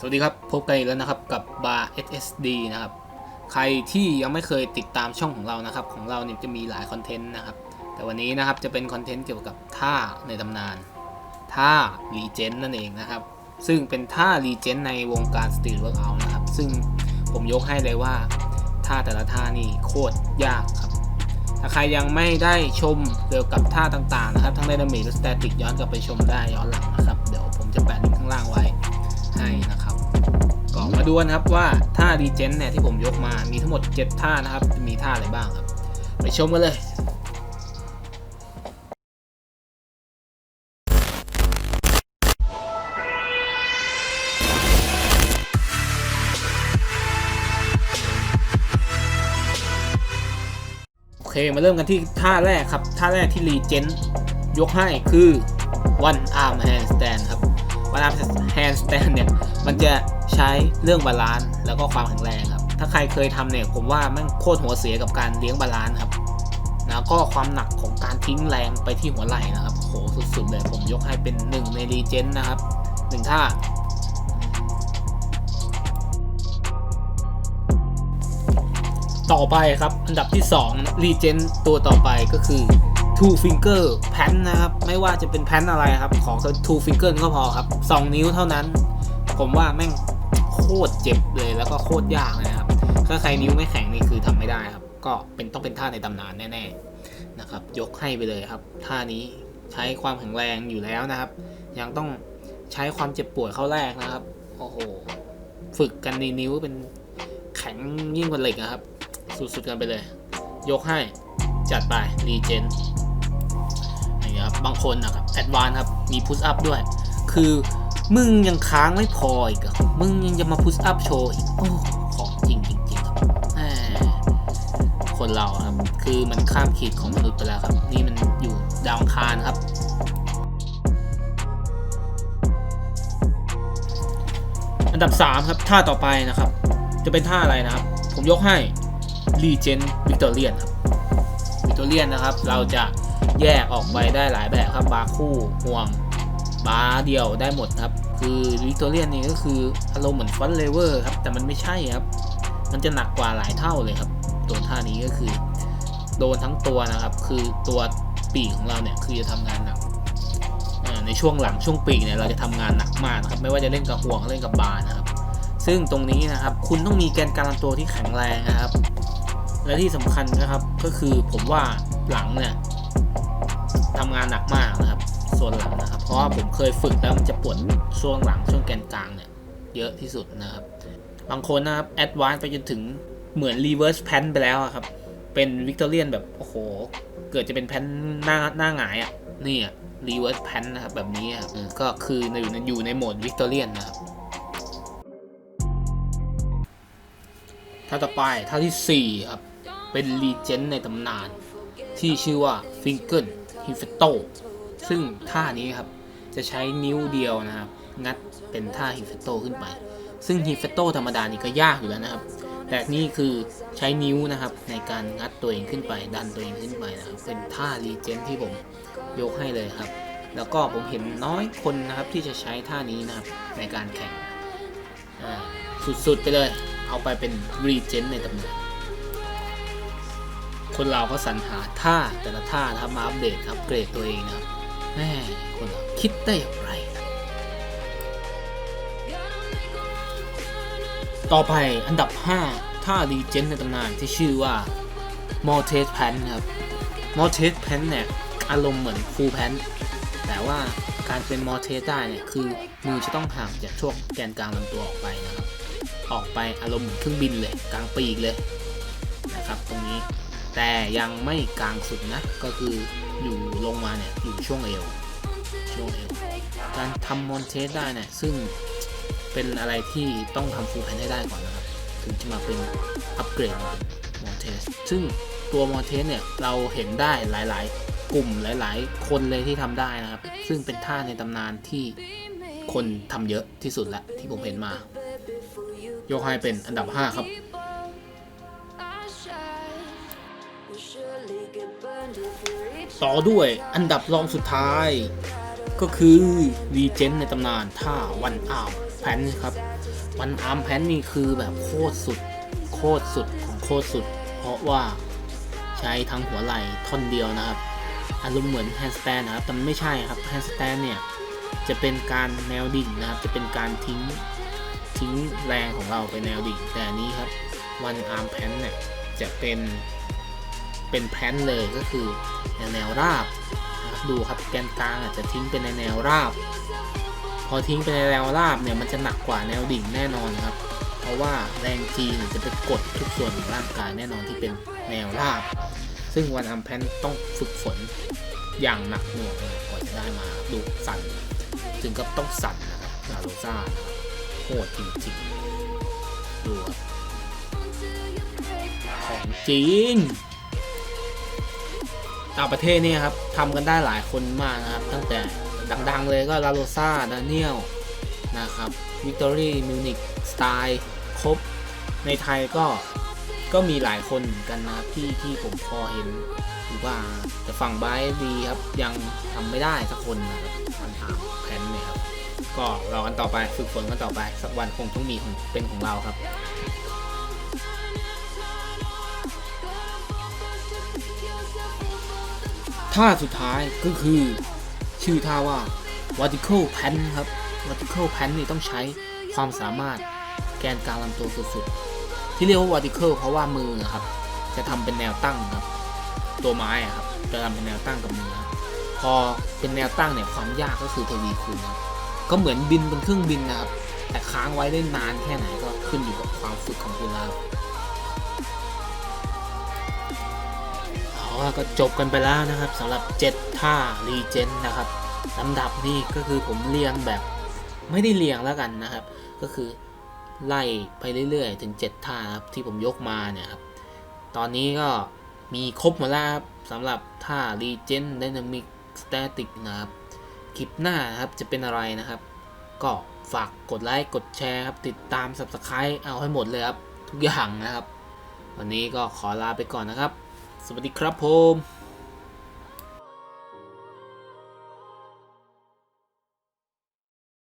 สวัสดีครับ พบกันอีกแล้วนะครับกับบาร์ SSD นะครับ ใครที่ยังไม่เคยติดตามช่องของเรานะครับ ของเราเนี่ยจะมีหลายคอนเทนต์นะครับ แต่วันนี้นะครับจะเป็นคอนเทนต์เกี่ยวกับท่าในตำนาน ท่ารีเจนนั่นเองนะครับ ซึ่งเป็นท่ารีเจนในวงการสตรีทเวิร์กอัลนะครับ ซึ่งผมยกให้เลยว่า ท่าแต่ละท่านี่โคตรยากครับ ถ้าใครยังไม่ได้ชมเกี่ยวกับท่าต่างๆนะครับ ทั้งไดนามิกและสแตติกย้อนกลับไปชมได้ย้อนหลังนะครับ เดี๋ยวผมจะแปะลิงก์ข้างล่างไว้ ให้นะครับก็มาดูกันครับว่าท่าดีเจนเนี่ยที่ผมยกมามีทั้งหมด 7 ท่านะครับ มีท่าอะไรบ้างครับ ไปชมกันเลยโอเคมาเริ่มกันที่ท่าแรกครับ ท่าแรกที่รีเจนยกให้คือ one arm handstand ครับ one arm handstand เนี่ยมันจะใช้เรื่องบาลานซ์แล้วก็ความแข็งแรงครับ ถ้าใครเคยทำเนี่ยผมว่ามันโคตรหัวเสียกับการเลี้ยงบาลานซ์ครับแล้วก็ความหนักของการทิ้งแรงไปที่หัวไหล่นะครับโหสุดๆเลยผมยกให้เป็นหนึ่งในรีเจนนะครับหนึ่งท่าต่อไปครับ อันดับที่2 r e g e n ตัวต่อไปก็คือ two finger pan นะครับ ไม่ว่าจะเป็นแพนอะไรครับ ขอแค่ two finger ก็พอครับ 2 นิ้วเท่านั้น ผมว่าแม่งโคตรเจ็บเลยแล้วก็โคตรยากนะครับ ถ้าใครนิ้วไม่แข็งนี่คือทำไม่ได้ครับ ก็เป็นต้องเป็นท่าในตำนานแน่ๆนะครับ ยกให้ไปเลยครับ ท่านี้ใช้ความแข็งแรงอยู่แล้วนะครับ ยังต้องใช้ความเจ็บปวดเข้าแรกนะครับ โอ้โห ฝึกกันในนิ้วเป็นแข็งยิ่งกว่าเหล็กนะครับ สุดๆกันไปเลย ยกให้จัดไปรีเจน เงี้ยครับบางคนนะครับแอดวานครับมีพุชอัพด้วย คือมึงยังค้างไม่พออีกอะมึงยังจะมาพุชอัพโชว์อีกโอ้ของจริงจริงๆครับคนเราครับ คือมันข้ามขีดของมนุษย์ไปแล้วครับ นี่มันอยู่ดาวคารครับ อันดับ 3 ครับท่าต่อไปนะครับ จะเป็นท่าอะไรนะครับ ผมยกให้รีเจนวิกตอเรียนครับวิกตอเรียนนะครับ เราจะ แยกออกไปได้หลายแบบครับบาคู่ห่วงบาเดียวได้หมดครับ คือวิกตอเรียนนี่ก็คืออารมณ์เหมือนฟันเลเวอร์ครับ แต่มันไม่ใช่ครับ มันจะหนักกว่าหลายเท่าเลยครับตัวท่านี้ก็คือ โดนทั้งตัวนะครับ คือตัวปีกของเราเนี่ยคือจะทำงานหนักในช่วงหลังช่วงปีกเนี่ยเราจะทำงานหนักมากนะครับไม่ว่าจะเล่นกับห่วงเล่นกับบานะครับ ซึ่งตรงนี้นะครับ คุณต้องมีแกนกลางตัวที่แข็งแรงนะครับ และที่สำคัญนะครับก็คือผมว่าหลังเนี่ย ทำงานหนักมากนะครับส่วนหลังนะครับ เพราะว่าผมเคยฝึกแล้วมันจะปวดช่วงหลังช่วงแกนกลางเนี่ยเยอะที่สุดนะครับ บางคนนะครับแอดวานซ์ไปจนถึงเหมือนรีเวิร์สแพนไปแล้วครับ เป็นวิกตอเรียนแบบโอ้โห เกิดจะเป็นแพนหน้าหน้าหงายอะนี่อะรีเวิร์สแพนนะครับแบบนี้ครับก็คืออยู่ในอยู่ในโหมดวิกตอเรียนนะครับท่าต่อไปท่าที่ 4 ครับ เป็นรีเจนในตำนาน ที่ชื่อว่าฟิงเกิล ฮิฟโตซึ่งท่านี้ครับจะใช้นิ้วเดียวนะครับ งัดเป็นท่าฮิฟโตขึ้นไป ซึ่งฮิฟโตธรรมดานี่ก็ยากอยู่แล้วนะครับ แต่นี่คือใช้นิ้วนะครับในการงัดตัวเองขึ้นไป ดันตัวเองขึ้นไปนะครับ เป็นท่ารีเจนที่ผมยกให้เลยครับ แล้วก็ผมเห็นน้อยคนนะครับที่จะใช้ท่านี้นะครับในการแข่งสุดๆไปเลย เอาไปเป็นรีเจนในตำนาน คนเราก็สรรหาท่าแต่ละท่านะครับมาอัปเดตอัปเกรดตัวเองนะครับแม่คนเราคิดได้อย่างไรนะต่อไปอันดับ 5 ท่ารีเจนในตำนานที่ชื่อว่า m o r t e s p a n ครับ m o r t e s p a n เนี่ย อารมณ์เหมือน full pan แต่ว่าการเป็น m o r t e s ได้เนี่ย คือมือจะต้องห่างจากช่วงแกนกลางลำตัวออกไปนะครับ ออกไปอารมณ์เหมือนเครื่องบินเลย กลางปีกเลยนะครับตรงนี้ แต่ยังไม่กลางสุดนะ ก็คืออยู่ลงมาเนี่ยอยู่ช่วงเอวช่วงเอวการทำมอนเทสได้เนี่ยซึ่งเป็นอะไรที่ต้องทำฟูลแพนให้ได้ก่อนนะครับ ถึงจะมาเป็นอัปเกรดมอนเทสซึ่งตัวมอนเทสเนี่ยเราเห็นได้หลายๆ กลุ่มหลาย ๆ คนเลยที่ทำได้นะครับ ซึ่งเป็นท่าในตำนานที่คนทำเยอะที่สุดละที่ผมเห็นมา ยกให้เป็นอันดับ 5 ครับ ต่อด้วยอันดับรองสุดท้าย ก็คือรีเจนในตำนานท่าวันอาร์มแพนครับ วันอาร์มแพนนี่คือแบบโคตรสุด โคตรสุดของโคตรสุด เพราะว่าใช้ทั้งหัวไหล่ท่อนเดียวนะครับอารมณ์เหมือนแฮนด์สแตนนะครับ แต่ไม่ใช่ครับแฮนด์สแตนเนี่ย จะเป็นการแนวดิ่งนะครับ จะเป็นการทิ้งทิ้งแรงของเราไปแนวดิ่งแต่นนี้ครับวันอาร์มแพนเนี่ยจะเป็น เป็นแพนเลยก็คือแนวแนวราบนะครับดูครับแกนกลางอาจจะทิ้งเป็นในแนวราบ พอทิ้งไปในแนวราบเนี่ยมันจะหนักกว่าแนวดิ่งแน่นอนครับ เพราะว่าแรงจีเนี่ยจะไปกดทุกส่วนของร่างกายแน่นอนที่เป็นแนวราบ ซึ่งวันอัมแพนต้องฝึกฝนอย่างหนักหน่วงครับกว่าจะได้มาดูสั่นถึงกับต้องสั่นนะครับลาโรซ่านะครับโหดจริงๆดูของจริง ต่างประเทศเนี่ยครับทำกันได้หลายคนมากนะครับ ตั้งแต่ดังๆเลยก็ลาโรซ่าดาเนียลนะครับวิกตอรี่มิวนิกสไตล์ครบ ในไทยก็ก็มีหลายคนกันนะครับที่ที่ผมพอเห็นอยู่บ้าแต่ฝั่งไบดีครับยังทำไม่ได้สักคนนะครับมันถามแพนเนี่ยครับ ก็รอกันต่อไปฝึกฝนกันต่อไป สักวันคงต้องมีเป็นของเราครับ ท่าสุดท้ายก็คือ ชื่อท่าว่า vertical pan ครับ vertical pan นี่ต้องใช้ความสามารถแกนกลางลำตัวสุดๆ ที่เรียกว่า vertical เพราะว่ามือนะครับ จะทำเป็นแนวตั้งครับ ตัวไม้ครับ จะทำเป็นแนวตั้งกับมือครับพอเป็นแนวตั้งเนี่ยความยากก็คือทวีคูณครับก็เหมือนบินบนเครื่องบินนะครับ แต่ค้างไว้ได้นานแค่ไหนก็ขึ้นอยู่กับความฝึกของคุณแล้ วเอาก็จบกันไปแล้วนะครับสำหรับ 7 ท่ารีเจนนะครับลำดับนี่ก็คือผมเรียงแบบไม่ได้เรียงแล้วกันนะครับ ก็คือไล่ไปเรื่อยๆ ถึง 7 ท่าครับที่ผมยกมาเนี่ยครับ ตอนนี้ก็มีครบหมดแล้วครับสำหรับท่า Regen Dynamic Static นะครับคลิปหน้านะครับจะเป็นอะไรนะครับ ก็ฝากกดไลค์กดแชร์ครับ ติดตาม Subscribe เอาให้หมดเลยครับ ทุกอย่างนะครับ วันนี้ก็ขอลาไปก่อนนะครับ สวัสดีครับผม